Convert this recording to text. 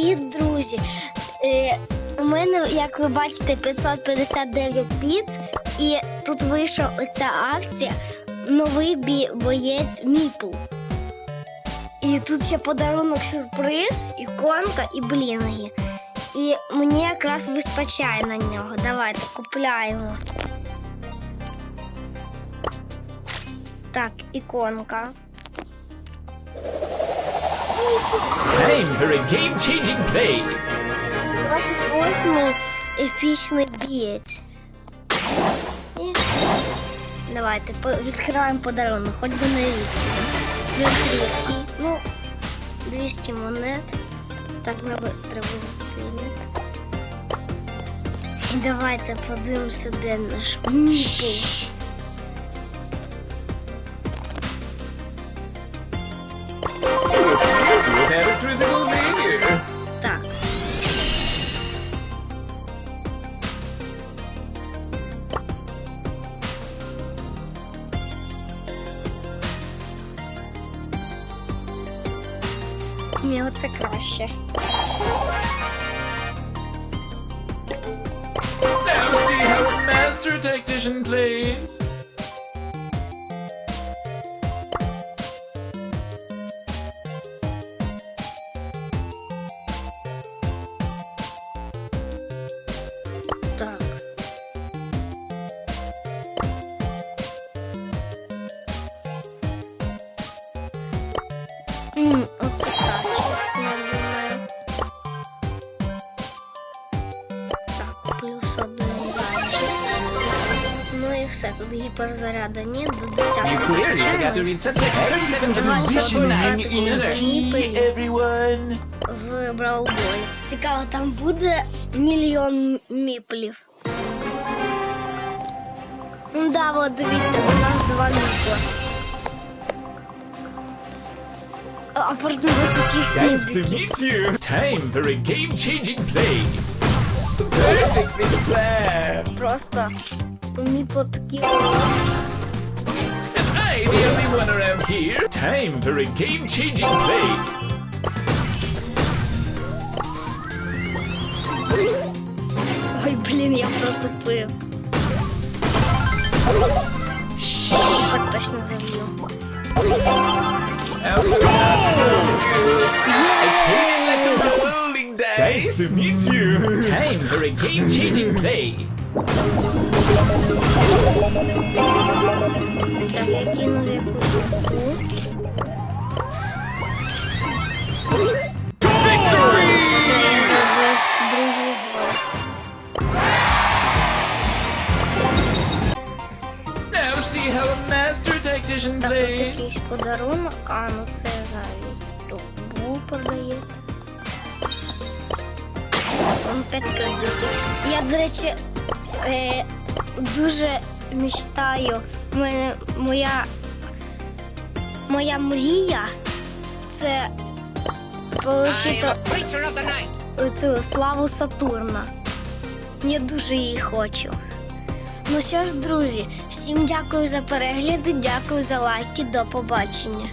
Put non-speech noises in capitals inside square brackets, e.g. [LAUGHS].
Привіт, друзі! Е, у мене, як ви бачите, 559 піц, і тут вийшла оця акція Новий боєць Міпл. І тут ще подарунок сюрприз, іконка і блінги. І мені якраз вистачає на нього. Давайте купляємо. Так, іконка. Time for a game-changing play. 28-й епічний бієць. І давайте по- відкриваємо подарунок, хоч би не рідкий. Свят рідкий. Ну, 200 монет. Так треба, треба заскрінити. І давайте подивимося, де наш міпл. Мені оце краще. Now see how a master tactician plays. Так. все, тут гіперзаряда ні, так, You clearly forgot to reset the items in the Давай positioning зробимо is так, key, ніби. everyone. в Браулбой. Цікаво, там буде мільйон міплів. Ну да, от дивіться, у нас два міпла. А проти нас таких Nice to снудиків. meet you. Time for a game-changing play. Perfectly planned. Просто у міпла такі. Am I the only one around here? Time for a game-changing play. Ой, блін, я протупив. Так точно заб'ю. Oh, not so good. I came in like a rolling dice. Nice to meet you. Time [LAUGHS] for a game-changing play. Так, я кинув якусь! Другий. Now see how a master tactician Так, от plays. якийсь подарунок, а ну це за бул продає. Он 5 кредитів. Я, до речі, е, дуже мечтаю. Мене моя, моя мрія це отримати цю славу Сатурна. Я дуже її хочу. Ну що ж, друзі, всім дякую за перегляди, дякую за лайки. До побачення.